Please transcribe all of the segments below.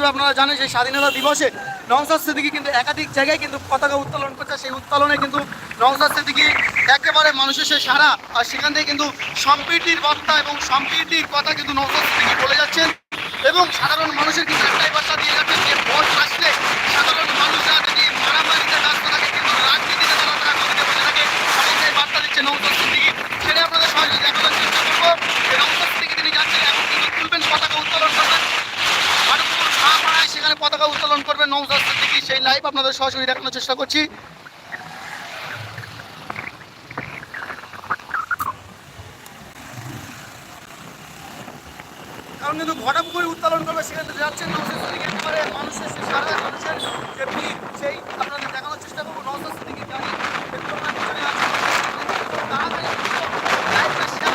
ইতিমধ্যে আপনারা জানেন সেই স্বাধীনতা দিবসে নওসাদ সিদ্দিকি কিন্তু একাধিক জায়গায় কিন্তু পতাকা উত্তোলন করছে। সেই উত্তোলনে কিন্তু নওসাদ সিদ্দিকি একেবারে মানুষের সে সারা, আর সেখান থেকে কিন্তু সম্প্রীতির বার্তা এবং সম্প্রীতির কথা কিন্তু নওসাদ সিদ্দিকি বলে যাচ্ছেন। এবং সাধারণ মানুষের কিন্তু একটাই বার্তা দিয়ে যাচ্ছেন যে, ভোট আসলে সাধারণ মানুষরা যদি মারামারিতে ব্যস্ত থাকে, কিন্তু রাজনীতিতে তারা তারা গতিতে বসে থাকে সমস্যায় বার্তা দিচ্ছে নৌসাদ সিদ্দিকি সেটা আপনাদের সহজে দেখানোর চেষ্টা করব যে নৌসাদ সিদ্দিকি তিনি যাচ্ছেন এখন কিন্তু তুলবেন পতাকা উত্তোলন করবেন মানবপুর শাহপাড়ায় সেখানে পতাকা উত্তোলন সিদ্দিকি সেই লাইভ আপনাদের সরাসরি দেখানোর চেষ্টা করছি। কারণ কিন্তু ঘটাপুকুরে উত্তোলন করবে সেখানে যাচ্ছেন মানুষের সেই আপনাদের দেখানোর চেষ্টা করব নৌসাদ সিদ্দিকি গাড়ি একটু আমরা পিছনে আছি। তাড়াতাড়ি লাইভটা শেয়ার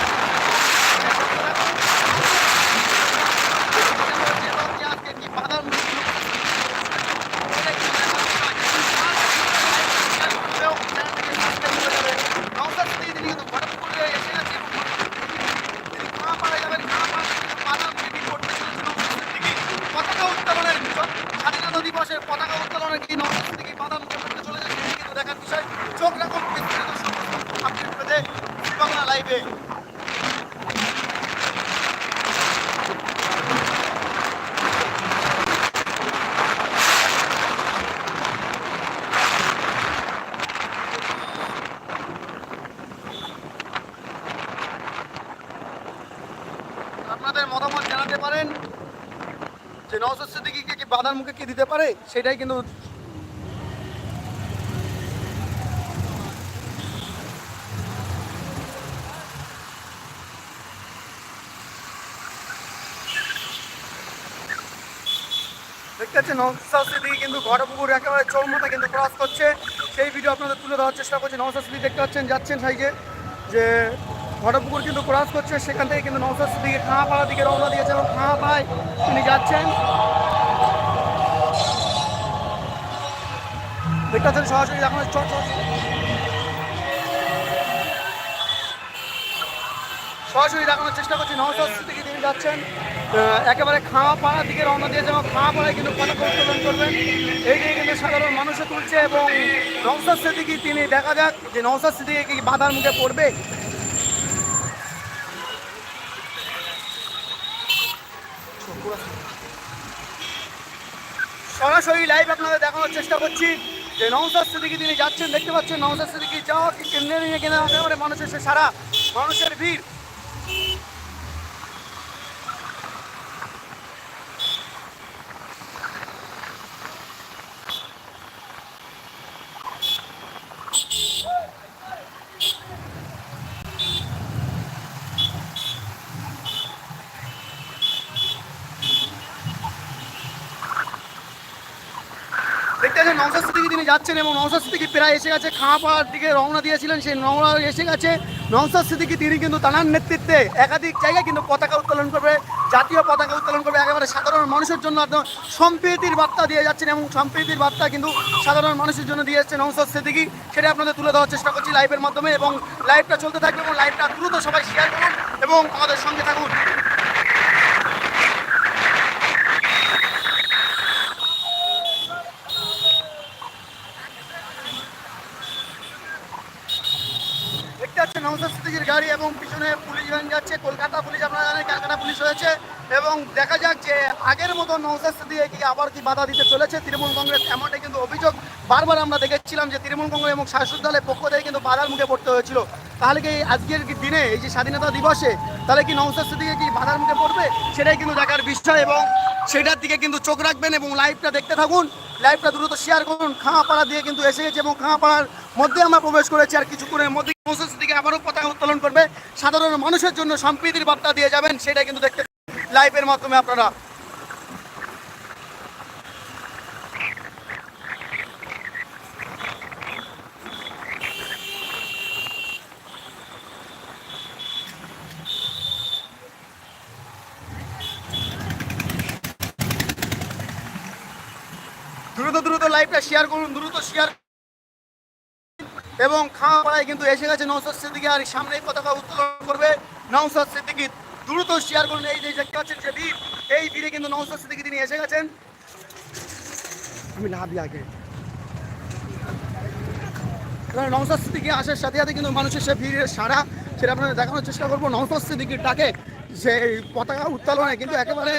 আজকে কি বাধার মুখে এটা কি নৌসাদ সিদ্দিকি তিনি কিন্তু ঘটাপুকুরে এসে গেছে এবং তিনি খাওয়া যাবেন খাওয়া বাধার মিটিং করতে চলেছেন পতাকা উত্তোলনের ভিতর স্বাধীনতা দিবসের পতাকা উত্তোলনের কি নৌসাদ থেকে বাধা মুখে পড়তে চলে যাচ্ছে এটি কিন্তু দেখার বিষয় চোখ রাখুন বিস্তারিত সমস্ত আপডেট পেতে বাংলা লাইভে আপনাদের মতামত জানাতে পারেন? যে নওসাদ কি বাধার মুখে কি দিতে পারে? সেটাই কিন্তু দেখতে পাচ্ছেন নওসাদ সিদ্দিকি কিন্তু ঘটপুকুর একেবারে চৌমতা কিন্তু ক্রস করছে। সেই ভিডিও আপনাদের তুলে দেওয়ার চেষ্টা করছি। নওসাদ সিদ্দিকি দেখতে পাচ্ছেন, যাচ্ছেন সাইজে যে ঘটপুকুর কিন্তু ক্রস করছে। সেখান থেকে কিন্তু নওসাদ সিদ্দিকি খাঁপাড়ার দিকে রওনা দিয়েছে এবং খাঁপাড়ায় তিনি যাচ্ছেন। দেখতে সরাসরি এখন চট সরাসরি দেখানোর চেষ্টা করছি নওসাদ থেকে তিনি যাচ্ছেন। একেবারে খাওয়া পাড়ার দিকে রওনা দিয়েছে এবং খাওয়া পাড়ায় কিন্তু পতাকা উত্তোলন করবেন। এই দিকে কিন্তু সাধারণ মানুষে তুলছে এবং নওসাদ সিদ্দিকি, তিনি দেখা যাক যে নওসাদ সিদ্দিকি কি বাধার মুখে পড়বে। সরাসরি লাইভ আপনাদের দেখানোর চেষ্টা করছি যে নওসাদ সিদ্দিকি তিনি যাচ্ছেন, দেখতে পাচ্ছেন নওসাদ সিদ্দিকি যাওয়া কেন্দ্রে নিয়ে কেনা মানুষের সে সারা, মানুষের ভিড়। পাচ্ছেন নওসাদ তিনি যাচ্ছেন এবং নওসাদ সিদ্দিকি প্রায় এসে গেছে খাঁপাড়ার দিকে রওনা দিয়েছিলেন সেই রওনা এসে গেছে। নওসাদ সিদ্দিকি তিনি কিন্তু তানার নেতৃত্বে একাধিক জায়গায় কিন্তু পতাকা উত্তোলন করবে, জাতীয় পতাকা উত্তোলন করবে, একেবারে সাধারণ মানুষের জন্য সম্প্রীতির বার্তা দিয়ে যাচ্ছেন এবং সম্প্রীতির বার্তা কিন্তু সাধারণ মানুষের জন্য দিয়ে যাচ্ছে নওসাদ সিদ্দিকি সেটা আপনাদের তুলে দেওয়ার চেষ্টা করছি লাইভের মাধ্যমে এবং লাইভটা চলতে থাকবে এবং লাইভটা দ্রুত সবাই শেয়ার করুন এবং আমাদের সঙ্গে থাকুন দেখতে পাচ্ছেন নওসাদ সিদ্দিকির গাড়ি এবং পিছনে পুলিশ ভ্যান যাচ্ছে কলকাতা পুলিশ আপনারা জানেন ক্যালকাটা পুলিশ হয়েছে এবং দেখা যাক যে আগের মতো নওসাদ সিদ্দিকি কি আবার কি বাধা দিতে চলেছে। তৃণমূল কংগ্রেস এমনটাই কিন্তু অভিযোগ। বারবার আমরা দেখেছিলাম যে তৃণমূল কংগ্রেস এবং শাসক দলের পক্ষ থেকে কিন্তু বাধার মুখে পড়তে হয়েছিল। তাহলে কি আজকের দিনে, এই যে স্বাধীনতা দিবসে, তাহলে কি নওসাদ সিদ্দিকি কি বাধার মুখে পড়বে? সেটাই কিন্তু দেখার বিষয় এবং সেটার দিকে কিন্তু চোখ রাখবেন এবং লাইভটা দেখতে থাকুন। লাইভটা দ্রুত শেয়ার করুন। খাঁপাড়া দিয়ে কিন্তু এসে গেছে এবং খাঁপাড়ার মধ্যে আমরা প্রবেশ করেছি আর কিছুক্ষণের মধ্যে সিদ্দিকি আবারও পতাকা উত্তোলন করবে। সাধারণ মানুষের জন্য সম্প্রীতির বার্তা দিয়ে যাবেন সেটা কিন্তু দেখতে লাইভের মাধ্যমে আপনারা দ্রুত দ্রুত লাইভটা শেয়ার করুন, দ্রুত শেয়ার এবং খাওয়া পাড়ায় কিন্তু এসে গেছে নৌসাদ সিদ্দিকি। আর সামনে পতাকা উত্তোলন করবে নৌসাদ সিদ্দিকি। দ্রুত শেয়ার করুন এই যে দেখতে পাচ্ছেন যে বীর, এই ভিড়ে কিন্তু নৌসাদ সিদ্দিকি তিনি এসে গেছেন। আমি নাবি আগে। কারণ নৌসাদ সিদ্দিকি আসার সাথে সাথে কিন্তু মানুষের সে ভিড়ের সারা সেটা আপনারা দেখানোর চেষ্টা করব। নৌসাদ সিদ্দিকির ডাকে যে পতাকা উত্তোলনে কিন্তু একেবারে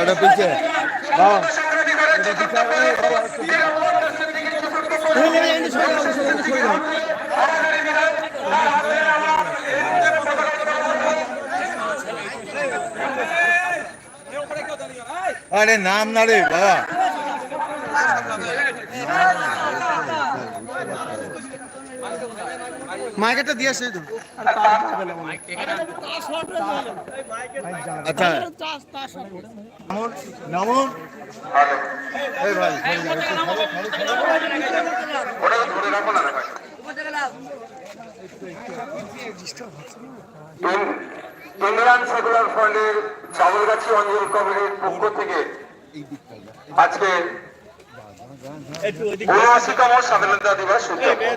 একটা পিছে। আরে নাম না রে বাবা। মার্কেটটা দিয়ে আসে। তো আচ্ছা। নামুন নামুন। এই ভাই ইমরান সেকুলার ফ্রন্টের চাবলগাছি অঞ্চল কমিটির পক্ষ থেকে আজকে উনআশিতম স্বাধীনতা দিবস উদযাপন।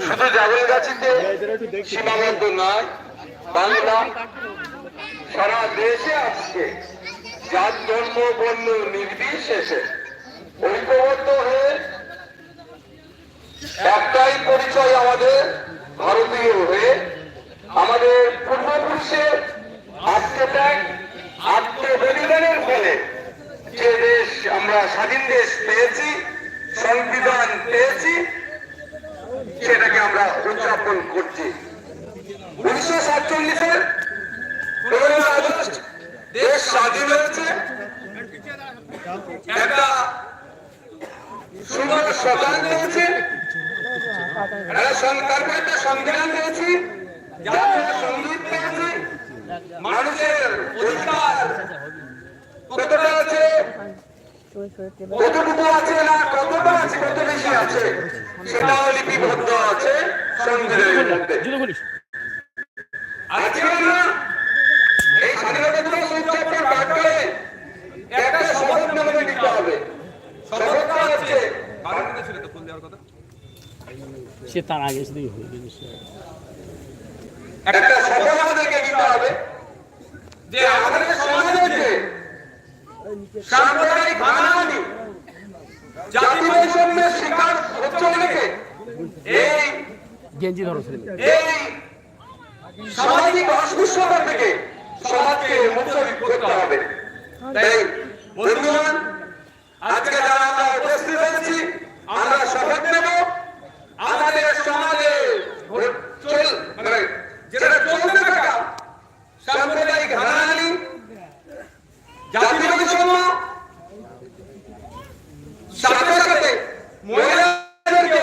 শুধু জাগলগাছিতে সীমাবদ্ধ নয় বাংলা সারা দেশে আজকে যার ধর্ম বর্ণ নির্বিশেষে ঐক্যবদ্ধ হয়ে একটাই পরিচয় আমাদের ভারতীয় হয়ে আমাদের পূর্বপুরুষের আত্মত্যাগ আত্মবলিদানের ফলে যে দেশ আমরা স্বাধীন দেশ পেয়েছি সংবিধান পেয়েছি সেটাকে আমরা উদযাপন করছি। উনিশশো সাতচল্লিশের দেশ স্বাধীন হয়েছে। একটা সুন্দর সকাল পেয়েছে একটা সংবিধান পেয়েছি মানুষের অধিকার কতটা আছে কতটুকু আছে না কতটা আছে কত বেশি আছে? সেটাও লিপিবদ্ধ আছে সংবিধানের মধ্যে। আজকে আমরা এই স্বাধীনতা দিবস উদযাপন বাদ করে একটা শপথ হবে। শপথটা হচ্ছে সে তার আগে শুধুই হয়ে একটা শপথ আমাদেরকে নিতে হবে। যে আমাদের সমাজে সাম্প্রদায়িক হানাহানি জাতি বৈষম্যের শিকার হচ্ছে অনেকে। এই গেঞ্জি ধরো এই সামাজিক অস্পৃশ্যতা থেকে সমাজকে মুক্ত করতে হবে। তাই বন্ধুগণ আজকে যারা আমরা উপস্থিত হয়েছি আমরা শপথ নেব। আমাদের সমাজে চল মানে যেটা চলতে থাকা সাম্প্রদায়িক হানাহানি জাতি বৈষম্য সাথে সাথে মহিলাদেরকে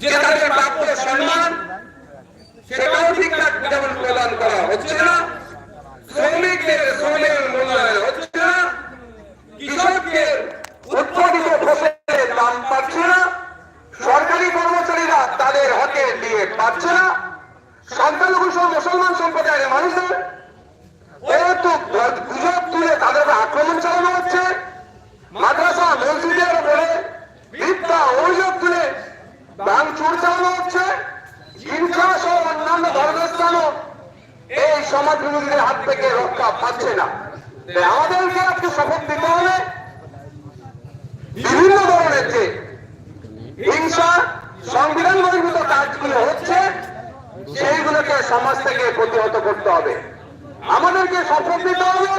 যে তাদের প্রাপ্য সম্মান সেটাও ঠিকঠাক যেমন প্রদান করা হচ্ছে না শ্রমিকদের শ্রমের মূল্যায়ন হচ্ছে না কৃষকদের উৎপাদিত ফসলের দাম পাচ্ছে না সরকারি কর্মচারীরা তাদের হকে পাচ্ছে না। সংখ্যালঘু মুসলমান সম্প্রদায়ের মানুষদের গুজব তুলে তাদের আক্রমণ চালানো হচ্ছে। মাদ্রাসা মসজিদের উপরে মিথ্যা অভিযোগ তুলে ভাঙচুর চালানো হচ্ছে। হিংসা সহ অন্যান্য ধর্মস্থানও এই সমাজ বিরোধীদের হাত থেকে রক্ষা পাচ্ছে না। আমাদেরকে আজকে শপথ নিতে হবে। বিভিন্ন ধরনের যে হিংসা সংবিধান বহির্ভূত কাজগুলো হচ্ছে সেইগুলো এগুলোকে সমাজ থেকে প্রতিহত করতে হবে। আমাদেরকে শপথ নিতে হবে।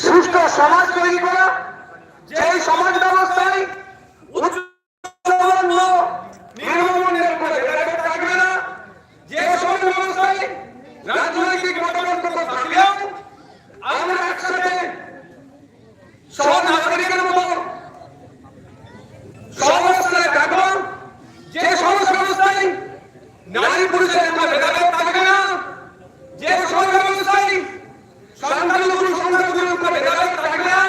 সুস্থ সমাজ তৈরি করা। যেই সমাজ ব্যবস্থায় থাকবে নাগরিকের মতো সমাজে থাকব। যে সমস্ত ব্যবস্থায় নারী পুরুষের আমরা ভেদাভেদ থাকবে না যে সমাজ ব্যবস্থায় সংখ্যালঘু সংখ্যাগুলোর মধ্যে ভেদাভেদ থাকবে না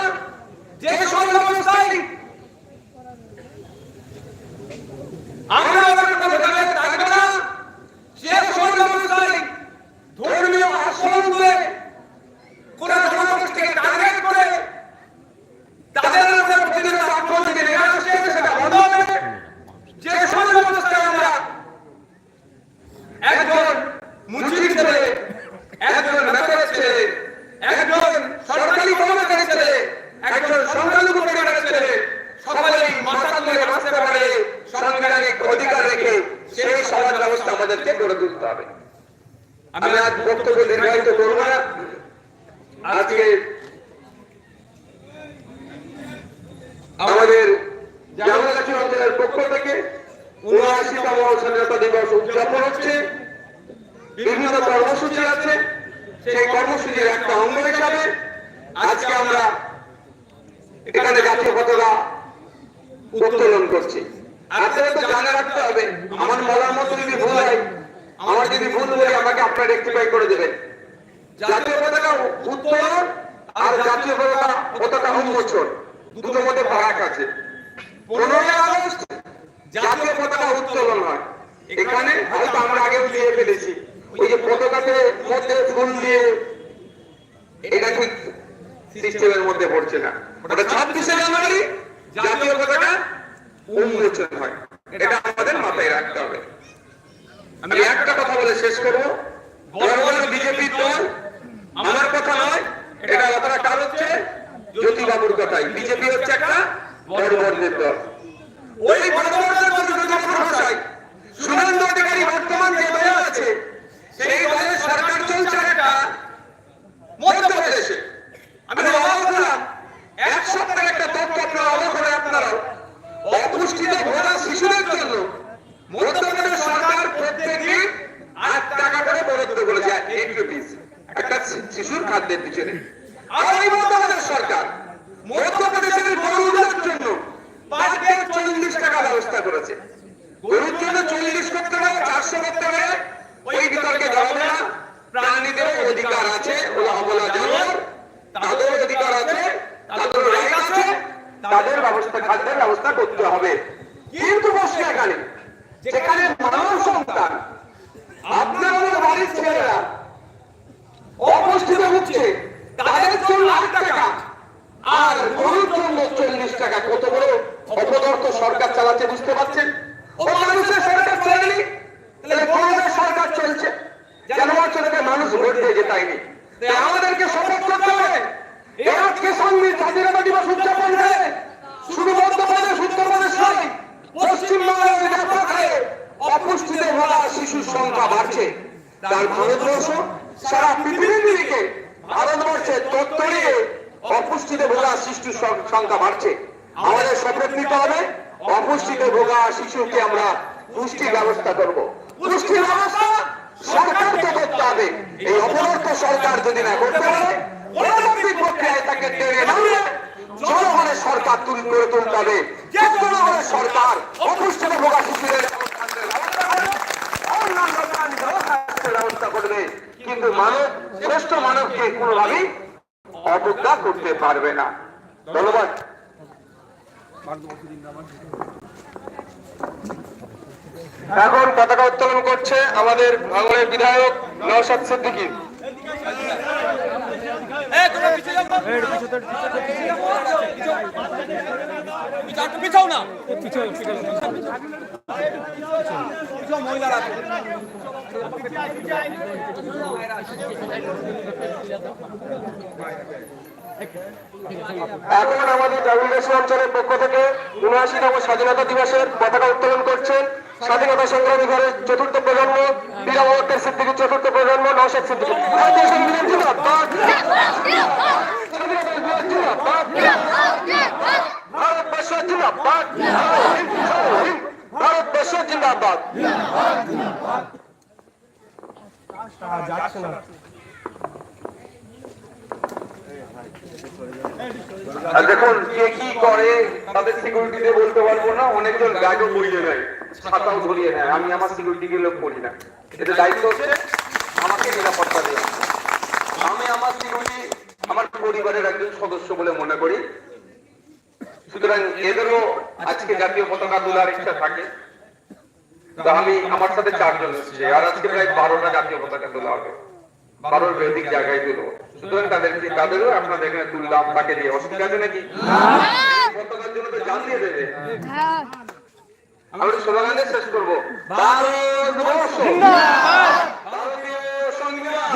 যে সমাজ ব্যবস্থায় আমরা আমাদের মধ্যে ভেদাভেদ থাকবে না সে সমাজ ব্যবস্থায় ধর্মীয় আশ্রম করে কোন জনগোষ্ঠীকে টার্গেট করে তাদের উপর প্রতিদিন আক্রমণ থেকে নেমে আসছে সেটা বন্ধ হবে যে সমাজ ব্যবস্থায় আমরা একজন মুসলিম ছেলে একজন নেতার ছেলে একজন সরকারি কর্মচারী ছেলে একজন সংখ্যালঘু পরিবারের ছেলে সকলেই মাথা তুলে বাঁচতে পারে সাংবিধানিক অধিকার রেখে সেই সমাজ ব্যবস্থা আমাদেরকে গড়ে তুলতে হবে আমি আজ বক্তব্য দীর্ঘায়িত করব না আজকে আমাদের জামালগাছি অঞ্চলের পক্ষ থেকে উনআশিতম স্বাধীনতা দিবস উদযাপন হচ্ছে বিভিন্ন কর্মসূচি আছে সেই কর্মসূচির একটা অঙ্গ হিসাবে আজকে আমরা এখানে জাতীয় পতাকা উত্তোলন করছি। আপনারা তো জানা রাখতে হবে। আমার বলার মতো যদি ভুল হয় আমার যদি ভুল হয় আমাকে আপনারা রেক্টিফাই করে দেবেন। জাতীয় পতাকা উত্তোলন আর জাতীয় পতাকা পতাকা উন্মোচন। দুটোর মধ্যে ফারাক আছে। পনেরোই আগস্ট জাতীয় পতাকা উত্তোলন হয়। এখানে হয়তো আমরা আগেও দিয়ে ফেলেছি। ওই যে পতাকাতে মধ্যে ফুল দিয়ে এটা ঠিক সিস্টেমের মধ্যে পড়ছে না। ওটা ছাব্বিশে জানুয়ারি জাতীয় পতাকা উন্মোচন হয়। এটা আমাদের মাথায় রাখতে হবে। আমি একটা কথা বলে শেষ করব। বিজেপি দল আমার কথা নয় এটা কথাটা কার হচ্ছে? জ্যোতিবাবুর কথাই। বিজেপি হচ্ছে একটা বড় বড়দের দল। ওই জ্যোতিবাবুর ভাষায় সুরেন্দ্র অধিকারী বর্তমান যে দলে আছে সেই দলের সরকার চলছে একটা মধ্যপ্রদেশে আমি অবাক হলাম। এক সপ্তাহের একটা তথ্য আপনারা অবাক হলে আপনারাও অপুষ্টিতে ভোলা শিশুদের জন্য মধ্যপ্রদেশ সরকার প্রত্যেক দিন আট টাকা করে বরাদ্দ করেছে একটা শিশুর খাদ্যের পিছনে আর এই মধ্যপ্রদেশ সরকার মধ্যপ্রদেশের গরুদের জন্য পার ডে চল্লিশ টাকা ব্যবস্থা করেছে গরুর জন্য চল্লিশ করতে হবে চারশো করতে হবে ওই বিতর্কে যাব না প্রাণীদের অধিকার আছে ওরা অবলা জানোয়ার তাদের অধিকার আছে তাদের রাইট আছে তাদের ব্যবস্থা, খাদ্যের ব্যবস্থা করতে হবে। কিন্তু প্রশ্ন এখানে, যেখানে মানব সন্তান আপনার আমাদের বাড়ির ছেলেরা অপুষ্টিত হচ্ছে তাদের জন্য আট টাকা, আর গরুর জন্য চল্লিশ টাকা। কত বড় অপদর্থ সরকার চালাচ্ছে, বুঝতে পারছেন? ও মানুষের সরকার চলেনি তাহলে গরুদের সরকার চলছে। জানোয়ার চলেছে মানুষ ভোট দিয়ে জেতায়নি আমাদেরকে শপথ করতে হবে। আজকে সংবিধান স্বাধীনতা দিবস উদযাপন করে? শুধু মধ্যপ্রদেশ উত্তরপ্রদেশ নয় পশ্চিমবঙ্গের ব্যাপকে অপুষ্টিতে ভরা শিশুর সংখ্যা বাড়ছে তার ভারতবর্ষ সারা পৃথিবীর দিকে ভারতবর্ষের তত্ত্বরিয়ে অপুষ্টিতে ভোগা শিশুর সংখ্যা বাড়ছে আমাদের শপথ নিতে হবে অপুষ্টিতে ভোগা শিশুকে আমরা পুষ্টি ব্যবস্থা করব পুষ্টি ব্যবস্থা সরকারকে করতে হবে এই অপরত্ব সরকার যদি না করতে পারে প্রক্রিয়ায় তাকে টেনে নামিয়ে জনগণের সরকার তুল করে তুলতে হবে। জনগণের সরকার অপুষ্টিতে ভোগা শিশুদের ব্যবস্থা করবে, কিন্তু মানব শ্রেষ্ঠ মানবকে কোনোভাবেই অবজ্ঞা করতে পারবে না। ধন্যবাদ। এখন পতাকা উত্তোলন করছে আমাদের ভাঙনের বিধায়ক নওশাদ সিদ্দিকী। এখন আমাদের ডাব্লিউএসি অঞ্চলের পক্ষ থেকে উনআশিতম স্বাধীনতা দিবসের পতাকা উত্তোলন করছেন স্বাধীনতা সংগ্রামী ঘরের চতুর্থ প্রজন্ম বীরাবাবতের সিদ্দিকির চতুর্থ প্রজন্ম, নওশাদ সিদ্দিকি। ভারতীয় সংবিধান দেখুন, কে কি করে তাদের সিকিউরিটিতে বলতে পারব না, অনেকজন ব্যাগও বইয়ে নেয়, ছাতাও ধরিয়ে নেয়, আমি আমার সিকিউরিটি গুলো করি না। এটা দায়িত্ব হচ্ছে আমাকে নিরাপত্তা দেওয়া। আমার পরিবারের একজন সদস্য বলে মনে করি। সুতরাং এদেরও আজকে জাতীয় পতাকা তোলার ইচ্ছা থাকে। তো আমি আমার সাথে চারজন এসেছে আর আজকে প্রায় বারোটা জাতীয় পতাকা তোলা হবে। বারোর বেদিক জায়গায় তুলবো। সুতরাং তাদেরকে তাদেরও আপনাদের এখানে তুললাম তাকে দিয়ে অসুবিধা আছে নাকি? পতাকার জন্য তো জান দিয়ে দেবে। আমরা স্লোগান শেষ করব। ভারতবর্ষ ভারতীয় সংবিধান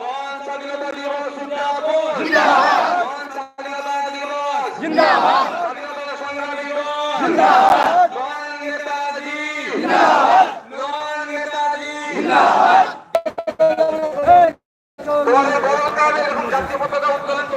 মহান স্বাধীনতা দিবস উদযাপন মহান স্বাধীনতা দিবস স্বাধীনতা সংগ্রাম দিবস মহান নেতাজি মহান নেতাজি তোমাদের বড় কাজে এরকম জাতীয় পতাকা উত্তোলন